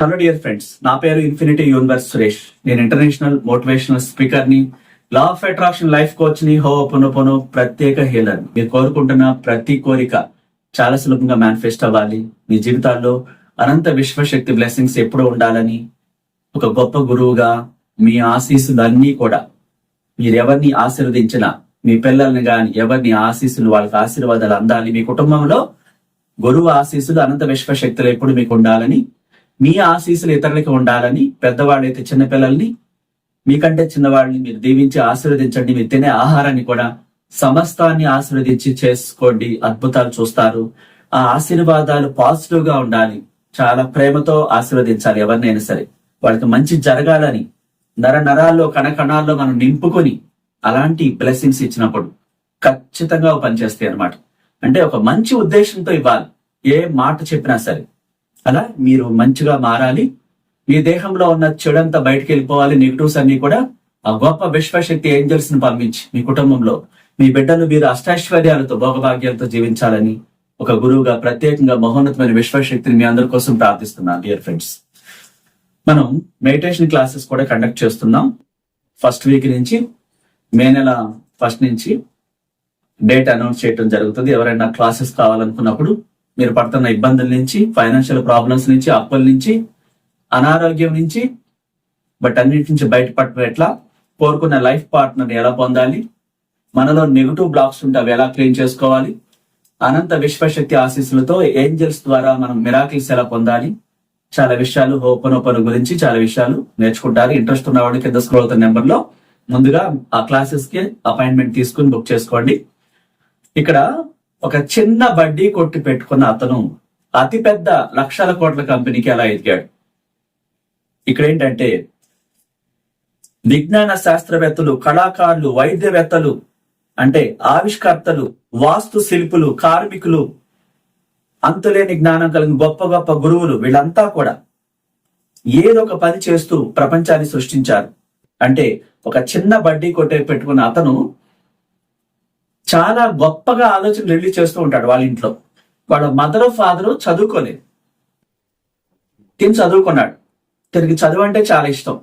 Hello dear friends నా పేరు infinity universe Suresh. నేను ఇంటర్నేషనల్ మోటివేషనల్ స్పీకర్ని లా ఆఫ్ అట్రాక్షన్ లైఫ్ కోచ్ని హో పొను ప్రత్యేక హీలర్ మీరు కోరుకుంటున్న ప్రతి కోరిక చాలా సులభంగా మేనిఫెస్ట్ అవ్వాలి. మీ జీవితాల్లో అనంత విశ్వశక్తి బ్లెస్సింగ్స్ ఎప్పుడూ ఉండాలని ఒక గొప్ప గురువుగా మీ ఆశీస్సులన్నీ కూడా మీరు ఎవరిని ఆశీర్వదించినా మీ పిల్లల్ని కానీ ఎవరిని ఆశీస్సులు వాళ్ళకి ఆశీర్వాదాలు అందాలి మీ కుటుంబంలో గురువు ఆశీస్సులు అనంత విశ్వశక్తులు ఎప్పుడు మీకు ఉండాలని మీ ఆశీస్సులు ఇతరులకి ఉండాలని పెద్దవాళ్ళైతే చిన్నపిల్లల్ని మీకంటే చిన్నవాళ్ళని మీరు దీవించి ఆశీర్వదించండి మీరు తినే ఆహారాన్ని కూడా సమస్తాన్ని ఆశీర్వదించి చేసుకోండి. అద్భుతాలు చూస్తారు. ఆ ఆశీర్వాదాలు పాజిటివ్గా ఉండాలి. చాలా ప్రేమతో ఆశీర్వదించాలి ఎవరినైనా సరే. వాళ్ళకి మంచి జరగాలని నర నరాల్లో కణకణాల్లో మనం నింపుకొని అలాంటి బ్లెస్సింగ్స్ ఇచ్చినప్పుడు ఖచ్చితంగా పనిచేస్తాయి అన్నమాట. అంటే ఒక మంచి ఉద్దేశంతో ఇవ్వాలి. ఏ మాట చెప్పినా సరే. అలా మీరు మంచిగా మారాలి. మీ దేహంలో ఉన్న చెడంతా బయటకు వెళ్ళిపోవాలి. నెగిటివ్స్ అన్ని కూడా ఆ గొప్ప విశ్వశక్తి ఏంజల్స్ని పంపించి మీ కుటుంబంలో మీ బిడ్డలు మీరు అష్టైశ్వర్యాలతో భోగభాగ్యాలతో జీవించాలని ఒక గురువుగా ప్రత్యేకంగా మహోన్నతమైన విశ్వశక్తిని మీ అందరి కోసం ప్రార్థిస్తున్నాను డియర్ ఫ్రెండ్స్ మనం మెడిటేషన్ క్లాసెస్ కూడా కండక్ట్ చేస్తున్నాం. ఫస్ట్ వీక్ నుంచి మే నెల ఫస్ట్ నుంచి డేట్ అనౌన్స్ చేయడం జరుగుతుంది. ఎవరైనా క్లాసెస్ కావాలనుకున్నప్పుడు మీరు పడుతున్న ఇబ్బందుల నుంచి ఫైనాన్షియల్ ప్రాబ్లమ్స్ నుంచి అప్పుల నుంచి అనారోగ్యం నుంచి బట్ అన్నిటి నుంచి బయటపడటం ఎట్లా? కోరుకున్న లైఫ్ పార్ట్నర్ ఎలా పొందాలి? మనలో నెగిటివ్ బ్లాక్స్ ఉంటే అవి ఎలా క్లీన్ చేసుకోవాలి? అనంత విశ్వశక్తి ఆశీస్సులతో ఏంజల్స్ ద్వారా మనం మిరాకిల్స్ ఎలా పొందాలి? చాలా విషయాలు ఓపెన్ గురించి చాలా విషయాలు నేర్చుకుంటారు. ఇంట్రెస్ట్ ఉన్న వాళ్ళు కింద స్క్రోల్ అవుతున్న నెంబర్లో. ముందుగా ఆ క్లాసెస్కి అపాయింట్మెంట్ తీసుకుని బుక్ చేసుకోండి. ఇక్కడ ఒక చిన్న వడ్డీ కొట్టి పెట్టుకున్న అతను అతిపెద్ద లక్షల కోట్ల కంపెనీకి ఎలా ఎదిగాడు. ఇక్కడ ఏంటంటే విజ్ఞాన శాస్త్రవేత్తలు కళాకారులు వైద్యవేత్తలు అంటే ఆవిష్కర్తలు వాస్తు శిల్పులు కార్మికులు అంతులేని జ్ఞానం కలిగిన గొప్ప గొప్ప గురువులు వీళ్ళంతా కూడా ఏదో ఒక పని చేస్తూ ప్రపంచాన్ని సృష్టించారు. అంటే ఒక చిన్న బడ్డీ కొట్టే పెట్టుకున్న అతను చాలా గొప్పగా ఆలోచనలు రిలీజ్ చేస్తూ ఉంటాడు వాళ్ళ ఇంట్లో. వాళ్ళ మదర్ ఫాదరు చదువుకోలేదు. తిని చదువుకున్నాడు. తిరిగి చదువు అంటే చాలా ఇష్టం.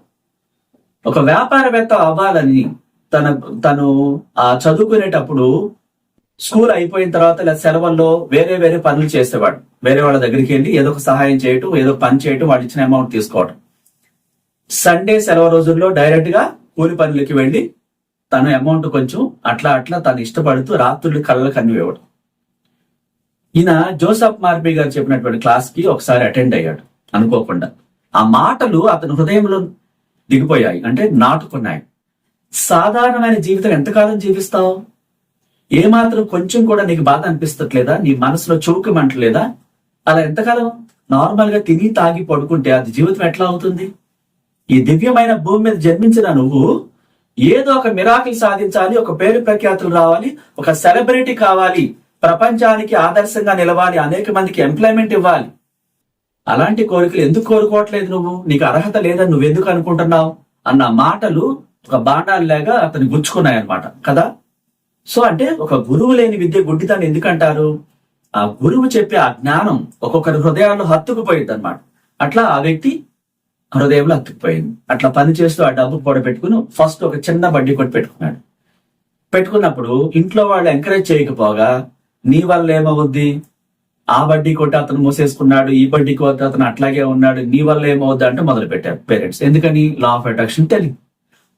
ఒక వ్యాపారవేత్త అవ్వాలని తన తను ఆ చదువుకునేటప్పుడు స్కూల్ అయిపోయిన తర్వాత లేదా సెలవుల్లో వేరే వేరే పనులు చేసేవాడు. వేరే వాళ్ళ దగ్గరికి వెళ్ళి ఏదో ఒక సహాయం చేయటం ఏదో పని చేయటం వాళ్ళు ఇచ్చిన అమౌంట్ తీసుకోవడం సండే సెలవు రోజుల్లో డైరెక్ట్గా కూలి పనులకి వెళ్ళి తన అమౌంట్ కొంచెం అట్లా అట్లా తను ఇష్టపడుతూ రాత్రులు కళ్ళ అన్ని ఈయన జోసఫ్ మార్బీ గారు చెప్పినటువంటి క్లాస్కి ఒకసారి అటెండ్ అయ్యాడు. అనుకోకుండా. ఆ మాటలు అతని హృదయంలో దిగిపోయాయి. అంటే నాటుకున్నాయి. సాధారణమైన జీవితం ఎంతకాలం జీవిస్తావు? ఏమాత్రం కొంచెం కూడా నీకు బాధ అనిపిస్తట్లేదా? నీ మనసులో చౌకమంటలేదా అలా ఎంతకాలం? నార్మల్గా తిని తాగి పడుకుంటే అది జీవితం ఎట్లా అవుతుంది? ఈ దివ్యమైన భూమి మీద జన్మించిన నువ్వు ఏదో ఒక మిరాకిల్ సాధించాలి ఒక పేరు ప్రఖ్యాతులు రావాలి ఒక సెలబ్రిటీ కావాలి ప్రపంచానికి ఆదర్శంగా నిలవాలి అనేక మందికి ఎంప్లాయ్మెంట్ ఇవ్వాలి. అలాంటి కోరికలు ఎందుకు కోరుకోవట్లేదు నువ్వు? నీకు అర్హత లేదని నువ్వెందుకు అనుకుంటున్నావు? అన్న మాటలు ఒక బాణాల్లాగా అతను గుచ్చుకున్నాయన్నమాట కదా? సో అంటే ఒక గురువు లేని విద్య గుడ్డితాన్ని ఎందుకంటారు? ఆ గురువు చెప్పే ఆ జ్ఞానం ఒక్కొక్కరి హృదయాల్లో హత్తుకుపోయింది అనమాట అట్లా ఆ వ్యక్తి హృదయంలో అతికిపోయింది అట్లా పని చేస్తూ ఆ డబ్బు పొడ పెట్టుకుని ఫస్ట్ ఒక చిన్న వడ్డీ కొట్టి పెట్టుకున్నాడు. పెట్టుకున్నప్పుడు ఇంట్లో వాళ్ళు ఎంకరేజ్ చేయకపోగా నీ వల్ల ఏమవుద్ది? ఆ బడ్డీ కొట్టి అతను మూసేసుకున్నాడు ఈ బడ్డీ కొట్టి అతను అట్లాగే ఉన్నాడు నీ వల్ల ఏమవుద్ది? అంటే మొదలు పెట్టారు పేరెంట్స్. ఎందుకని? లా ఆఫ్ అట్రాక్షన్ తెలియదు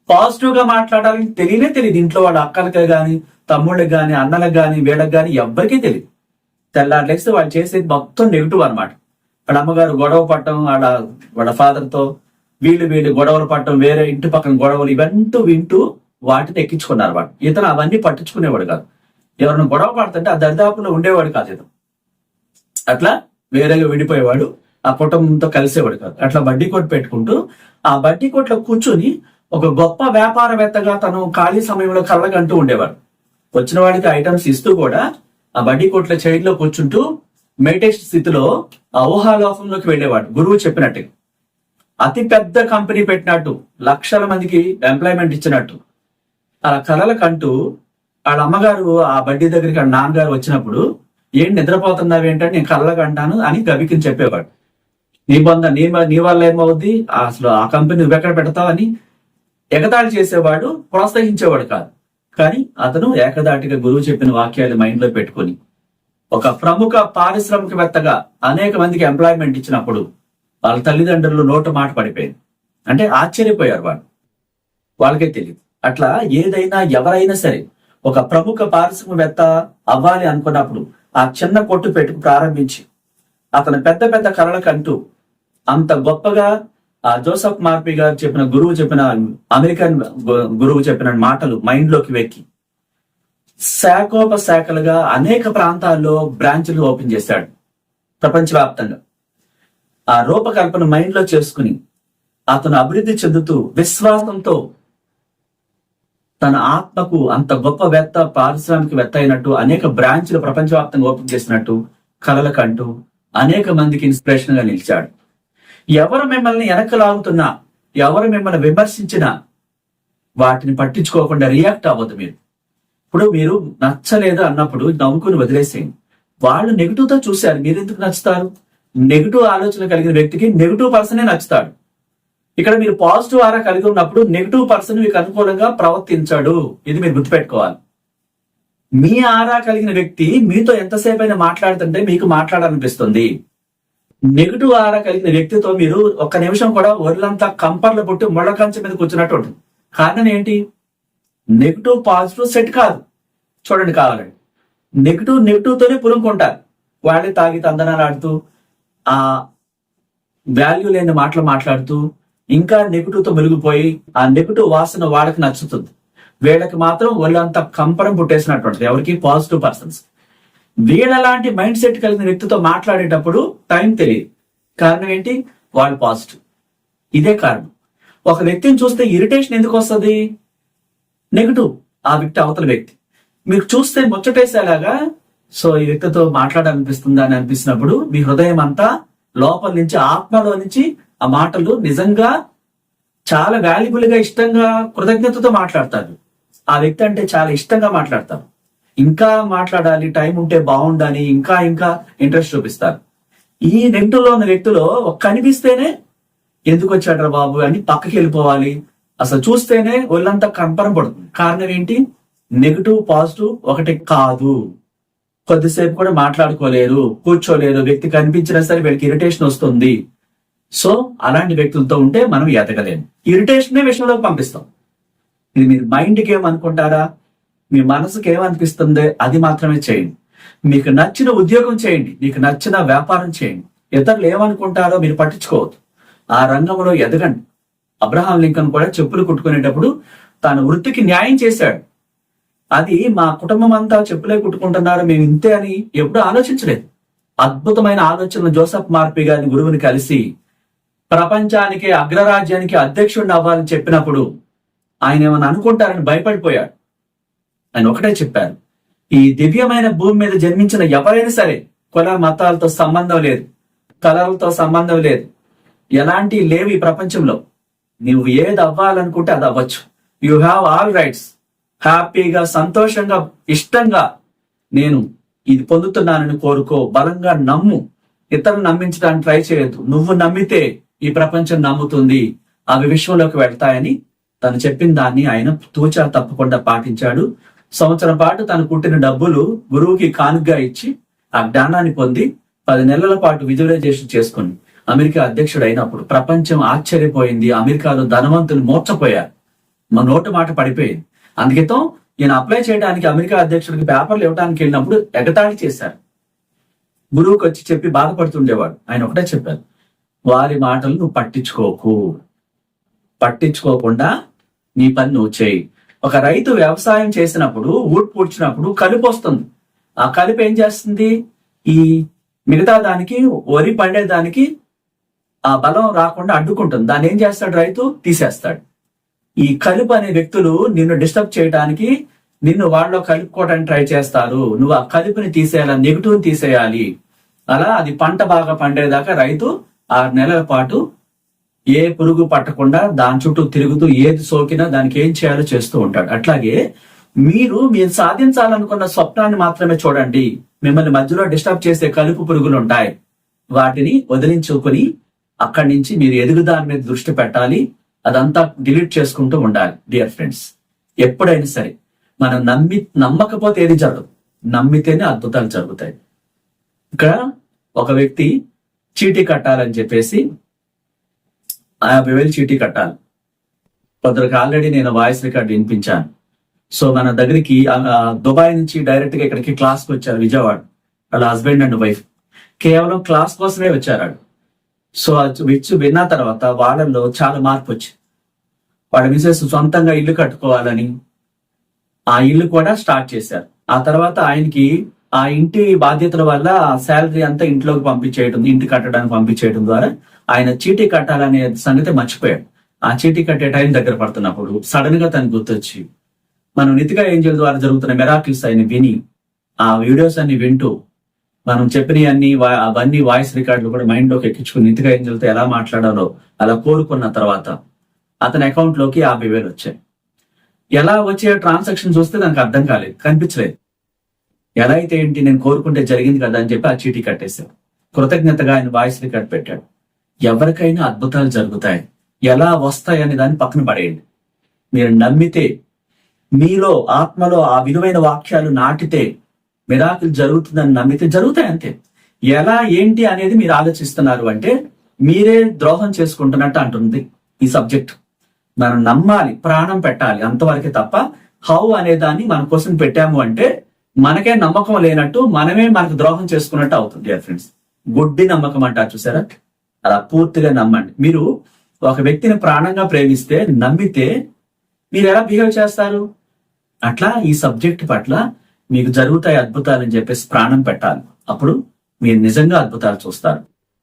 పాజిటివ్గా మాట్లాడాలని తెలియనే తెలియదు. ఇంట్లో వాళ్ళ అక్కలకి గాని తమ్ముళ్ళకి గాని అన్నలకు గాని వీళ్ళకి గాని ఎవ్వరికీ తెలియదు. తెల్లారులేస్తే వాళ్ళు చేసేది మొత్తం నెగిటివ్ అనమాట వాళ్ళ అమ్మగారు గొడవ పట్టడం వాళ్ళ వాళ్ళ ఫాదర్తో వీళ్ళు వీళ్ళు గొడవలు పట్టడం వేరే ఇంటి పక్కన గొడవలు ఇవంటూ వింటూ వాటిని ఎక్కించుకున్నారు వాడు ఇతను అవన్నీ పట్టించుకునేవాడు కాదు. ఎవరైనా గొడవ పడుతుంటే ఆ దరిదాపులో ఉండేవాడు కాదు ఇతను. అట్లా వేరేగా విడిపోయేవాడు. ఆ కుటుంబంతో కలిసేవాడు కాదు. అట్లా బడ్డీ కొట్టు పెట్టుకుంటూ ఆ బడ్డీ కొట్లో కూర్చుని ఒక గొప్ప వ్యాపారవేత్తగా తను ఖాళీ సమయంలో కళ్ళగంటూ ఉండేవాడు. వచ్చిన వాడికి ఐటమ్స్ ఇస్తూ కూడా ఆ బడ్డీ కొట్ల చైర్లో కూర్చుంటూ మెడిటేషన్ స్థితిలో ఆ ఊహాలోకంలోకి వెళ్ళేవాడు. గురువు చెప్పినట్టు. అతి పెద్ద కంపెనీ పెట్టినట్టు. లక్షల మందికి ఎంప్లాయ్మెంట్ ఇచ్చినట్టు. అలా కలలకంటూ వాళ్ళ అమ్మగారు ఆ బడ్డీ దగ్గరికి వాళ్ళ నాన్నగారు వచ్చినప్పుడు ఏం నిద్రపోతున్నావు ఏంటంటే నేను కళ్ళగా అంటాను అని గబికిని చెప్పేవాడు. నీ బొంద నీ నీ వల్ల ఏమవుద్ది? అసలు ఆ కంపెనీ నువ్వెక్కడ పెడతావు పెడతావని ఎగతాళి చేసేవాడు ప్రోత్సహించేవాడు కాదు. కానీ అతను ఏకదాటిగా గురువు చెప్పిన వాక్యాలు మైండ్లో పెట్టుకొని ఒక ప్రముఖ పారిశ్రామికవేత్తగా అనేక మందికి ఎంప్లాయ్మెంట్ ఇచ్చినప్పుడు వాళ్ళ తల్లిదండ్రులు నోటు మాట పడిపోయింది. అంటే ఆశ్చర్యపోయారు వాళ్ళు. వాళ్ళకే తెలియదు అట్లా ఏదైనా ఎవరైనా సరే ఒక ప్రముఖ పారిశ్రామికవేత్త అవ్వాలి అనుకున్నప్పుడు ఆ చిన్న కొట్టు పెట్టుకు ప్రారంభించి అతను పెద్ద పెద్ద కళలకంటూ అంత గొప్పగా ఆ జోసఫ్ మార్పి గారు చెప్పిన గురువు చెప్పిన అమెరికన్ గు- గురువు చెప్పిన మాటలు మైండ్లోకి వెక్కి శాఖోపశాఖలుగా అనేక ప్రాంతాల్లో బ్రాంచ్లు ఓపెన్ చేశాడు ప్రపంచవ్యాప్తంగా. ఆ రూపకల్పన మైండ్లో చేసుకుని అతను అభివృద్ధి చెందుతూ విశ్వాసంతో తన ఆత్మకు అంత గొప్ప వేత్త పారిశ్రామికవేత్త అయినట్టు అనేక బ్రాంచ్లు ప్రపంచవ్యాప్తంగా ఓపెన్ చేసినట్టు కలలకంటూ అనేక మందికి ఇన్స్పిరేషన్గా నిలిచాడు. ఎవరు మిమ్మల్ని వెనక్కి లాగుతున్నా ఎవరు మిమ్మల్ని విమర్శించినా వాటిని పట్టించుకోకుండా రియాక్ట్ అవ్వదు మీరు. ఇప్పుడు మీరు నచ్చలేదు అన్నప్పుడు నవ్వుకుని వదిలేసేయండి. వాళ్ళు నెగిటివ్తో చూశారు. మీరు ఎందుకు నచ్చుతారు? నెగిటివ్ ఆలోచన కలిగిన వ్యక్తికి నెగిటివ్ పర్సనే నచ్చుతాడు. ఇక్కడ మీరు పాజిటివ్ ఆరా కలిగి ఉన్నప్పుడు నెగిటివ్ పర్సన్ మీకు అనుకూలంగా ప్రవర్తించాడు. ఇది మీరు గుర్తుపెట్టుకోవాలి. మీ ఆరా కలిగిన వ్యక్తి మీతో ఎంతసేపు అయినా మాట్లాడుతుంటే మీకు మాట్లాడాలనిపిస్తుంది. నెగిటివ్ ఆరా కలిగిన వ్యక్తితో మీరు ఒక్క నిమిషం కూడా ఒళ్ళంతా కంపర్లు పుట్టి ముళ్ళ కంచె మీద కూర్చున్నట్టు ఉంటుంది. కారణం ఏంటి? నెగిటివ్ పాజిటివ్ సెట్ కాదు. చూడండి కావాలండి. నెగిటివ్ నెగిటివ్ తోనే పురుముకుంటారు వాళ్ళే తాగి తందనాలు ఆడుతూ ఆ వాల్యూ లేని మాటలు మాట్లాడుతూ ఇంకా నెగిటివ్తో మెలిగిపోయి ఆ నెగిటివ్ వాసన వాళ్ళకి నచ్చుతుంది. వీళ్ళకి మాత్రం ఒళ్ళంతా కంపరం పుట్టేసినట్టు ఎవరికి? పాజిటివ్ పర్సన్స్ వీళ్ళలాంటి మైండ్ సెట్ కలిగిన వ్యక్తితో మాట్లాడేటప్పుడు టైం తెలియదు. కారణం ఏంటి? వాళ్ళు పాజిటివ్ ఇదే కారణం. ఒక వ్యక్తిని చూస్తే ఇరిటేషన్ ఎందుకు వస్తుంది? నెగిటివ్ ఆ వ్యక్తి అవతల వ్యక్తి. మీకు చూస్తే ముచ్చటేసేలాగా సో ఈ వ్యక్తితో మాట్లాడాలనిపిస్తుందా అని అనిపిస్తున్నప్పుడు మీ హృదయం అంతా లోపల నుంచి ఆత్మలో నుంచి ఆ మాటలు నిజంగా చాలా వాల్యుబుల్గా ఇష్టంగా కృతజ్ఞతతో మాట్లాడతారు. ఆ వ్యక్తి అంటే చాలా ఇష్టంగా మాట్లాడతారు. ఇంకా మాట్లాడాలి టైం ఉంటే బాగుండాలి ఇంకా ఇంకా ఇంట్రెస్ట్ చూపిస్తారు. ఈ రెండులో ఉన్న వ్యక్తిలో ఒక్క కనిపిస్తేనే ఎందుకు వచ్చాడ్రా బాబు? అని పక్కకి వెళ్ళిపోవాలి. అసలు చూస్తేనే ఒళ్ళంతా కంపరం పడుతుంది. కారణం ఏంటి? నెగిటివ్ పాజిటివ్ ఒకటి కాదు. కొద్దిసేపు కూడా మాట్లాడుకోలేరు కూర్చోలేరు వ్యక్తి కనిపించినా సరే వీళ్ళకి ఇరిటేషన్ వస్తుంది. సో అలాంటి వ్యక్తులతో ఉంటే మనం ఎదగలేము. ఇరిటేషనే విషయంలోకి పంపిస్తాం. ఇది మీరు మైండ్కి ఏమనుకుంటారా? మీ మనసుకి ఏమనిపిస్తుంది? అది మాత్రమే చేయండి. మీకు నచ్చిన ఉద్యోగం చేయండి. మీకు నచ్చిన వ్యాపారం చేయండి. ఇతరులు ఏమనుకుంటారో మీరు పట్టించుకోవద్దు. ఆ రంగంలో ఎదగండి. అబ్రహాం లింకన్ కూడా చెప్పులు కుట్టుకునేటప్పుడు తన వృత్తికి న్యాయం చేశాడు. అది మా కుటుంబం అంతా చెప్పులే కుట్టుకుంటున్నారు మేము ఇంతే అని ఎప్పుడు ఆలోచించలేదు. అద్భుతమైన ఆలోచనలు జోసఫ్ మార్పి గారిని గురువుని కలిసి ప్రపంచానికి అగ్రరాజ్యానికి అధ్యక్షుడిని అవ్వాలని చెప్పినప్పుడు ఆయన ఏమైనా అనుకుంటారని భయపడిపోయాడు. ఆయన ఒకటే చెప్పారు ఈ దివ్యమైన భూమి మీద జన్మించిన ఎవరైనా సరే కుల మతాలతో సంబంధం లేదు కలర్లతో సంబంధం లేదు. ఎలాంటి లేవు ఈ ప్రపంచంలో. నువ్వు ఏది అవ్వాలనుకుంటే అది అవ్వచ్చు. యు హ్యావ్ ఆల్ రైట్స్ హ్యాపీగా సంతోషంగా ఇష్టంగా నేను ఇది పొందుతున్నానని కోరుకో బలంగా నమ్ము. ఇతరులు నమ్మించడానికి ట్రై చేయొద్దు. నువ్వు నమ్మితే ఈ ప్రపంచం నమ్ముతుంది. అవి విశ్వంలోకి వెళ్తాయని తను చెప్పిన దాన్ని ఆయన తూచా తప్పకుండా పాటించాడు. సంవత్సరం పాటు తను పుట్టిన డబ్బులు గురువుకి కానుగ్గా ఇచ్చి ఆ జ్ఞానాన్ని పొంది పది నెలల పాటు విజువలైజేషన్ చేసుకుని అమెరికా అధ్యక్షుడు అయినప్పుడు ప్రపంచం ఆశ్చర్యపోయింది. అమెరికాలో ధనవంతులు మోర్చపోయారు మా నోటు మాట పడిపోయింది. అందుకేతో ఈయన అప్లై చేయడానికి అమెరికా అధ్యక్షుడికి పేపర్లు ఇవ్వడానికి వెళ్ళినప్పుడు ఎగతాళి చేశారు. గురువుకి వచ్చి చెప్పి బాధపడుతుండేవాడు. ఆయన ఒకటే చెప్పారు. వారి మాటలు నువ్వు పట్టించుకోకు. పట్టించుకోకుండా నీ పని నువ్వు చేయి. ఒక రైతు వ్యవసాయం చేసినప్పుడు ఊడ్ పూడ్చినప్పుడు కలుపు వస్తుంది. ఆ కలుపు ఏం చేస్తుంది? ఈ మిగతా దానికి వరి పండేదానికి ఆ బలం రాకుండా అడ్డుకుంటుంది. దాన్ని ఏం చేస్తాడు రైతు? తీసేస్తాడు. ఈ కలుపు అనే వ్యక్తులు నిన్ను డిస్టర్బ్ చేయడానికి నిన్ను వాళ్ళలో కలుపుకోవడానికి ట్రై చేస్తారు. నువ్వు ఆ కలుపుని తీసేయాలి? నెగిటివ్ తీసేయాలి. అలా అది పంట బాగా పండేదాకా రైతు ఆరు నెలల పాటు ఏ పురుగు పట్టకుండా దాని చుట్టూ తిరుగుతూ ఏది సోకినా దానికి ఏం చేయాలో చేస్తూ ఉంటాడు. అట్లాగే మీరు మీరు సాధించాలనుకున్న స్వప్నాన్ని మాత్రమే చూడండి. మిమ్మల్ని మధ్యలో డిస్టర్బ్ చేసే కలుపు పురుగులు ఉంటాయి వాటిని వదిలించుకొని అక్కడి నుంచి మీరు ఎదుగుదాని మీద దృష్టి పెట్టాలి. అదంతా డిలీట్ చేసుకుంటూ ఉండాలి డియర్ ఫ్రెండ్స్. ఎప్పుడైనా సరే మనం నమ్మి నమ్మకపోతే ఏది జరగదు. నమ్మితేనే అద్భుతాలు జరుగుతాయి. ఇక్కడ ఒక వ్యక్తి చీటీ కట్టాలని చెప్పేసి యాభై వేలు చీటీ కట్టాలి. కొందరికి ఆల్రెడీ నేను వాయిస్ రికార్డ్ వినిపించాను. సో మన దగ్గరికి దుబాయ్ నుంచి డైరెక్ట్గా ఇక్కడికి క్లాస్కి వచ్చారు విజయవాడ. వాళ్ళ హస్బెండ్ అండ్ వైఫ్. కేవలం క్లాస్ కోసమే వచ్చారు సో అది విచ్చు విన్న తర్వాత వాళ్ళల్లో చాలా మార్పు వచ్చింది వాళ్ళ మిసెస్ సొంతంగా ఇల్లు కట్టుకోవాలని ఆ ఇల్లు కూడా స్టార్ట్ చేశారు. ఆ తర్వాత ఆయనకి ఆ ఇంటి బాధ్యతల వల్ల శాలరీ అంతా ఇంట్లోకి పంపించేయడం ఇంటి కట్టడానికి పంపించేయడం ద్వారా ఆయన చీటీ కట్టాలనే సంగతి మర్చిపోయాడు. ఆ చీటీ కట్టే టైం దగ్గర పడుతున్నప్పుడు సడన్గా తను గుర్తొచ్చి మనం నితిగా ఏంజల్ ద్వారా జరుగుతున్న మెరాకిల్స్ ఆయన విని ఆ వీడియోస్ అన్ని వింటూ మనం చెప్పినవి అన్ని వా- అవన్నీ వాయిస్ రికార్డులు కూడా మైండ్లోకి ఎక్కించుకుని నితిగా ఏంజల్తో ఎలా మాట్లాడాలో అలా కోరుకున్న తర్వాత అతని అకౌంట్లోకి యాభై వేలు వచ్చాయి. ఎలా వచ్చే ట్రాన్సాక్షన్ చూస్తే నాకు అర్థం కాలేదు కనిపించలేదు. ఎలా అయితే ఏంటి నేను కోరుకుంటే జరిగింది కదా అని చెప్పి ఆ చీటీ కట్టేశాను కృతజ్ఞతగా ఆయన వాయిస్ రికార్డ్ పెట్టాడు. ఎవరికైనా అద్భుతాలు జరుగుతాయి. ఎలా వస్తాయి అనే దాన్ని పక్కన పడేయండి. మీరు నమ్మితే మీలో ఆత్మలో ఆ విలువైన వాక్యాలు నాటితే మిరాకిల్ జరుగుతుందని నమ్మితే జరుగుతాయి అంతే. ఎలా ఏంటి అనేది మీరు ఆలోచిస్తున్నారు అంటే మీరే ద్రోహం చేసుకుంటున్నట్టు అంటుంది ఈ సబ్జెక్ట్. మనం నమ్మాలి ప్రాణం పెట్టాలి అంతవరకే తప్ప హౌ అనే దాన్ని మన కోసం పెట్టాము అంటే మనకే నమ్మకం లేనట్టు మనమే మనకు ద్రోహం చేసుకున్నట్టు అవుతుంది డియర్ ఫ్రెండ్స్ గుడ్డి నమ్మకం అంటారు చూసారా? అలా పూర్తిగా నమ్మండి. మీరు ఒక వ్యక్తిని ప్రాణంగా ప్రేమిస్తే నమ్మితే మీరు ఎలా బిహేవ్ చేస్తారు? అట్లా ఈ సబ్జెక్ట్ పట్ల మీకు జరుగుతాయి అద్భుతాలని చెప్పేసి ప్రాణం పెట్టాలి. అప్పుడు మీరు నిజంగా అద్భుతాలు చూస్తారు.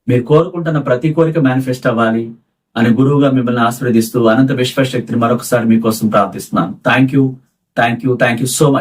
మీరు కోరుకుంటున్న ప్రతి కోరిక మేనిఫెస్ట్ అవ్వాలి అని గురువుగా మిమ్మల్ని ఆశీర్వదిస్తూ అనంత విశ్వశక్తిని మరొకసారి మీకోసం ప్రార్థిస్తున్నాను. Thank you thank you thank you so much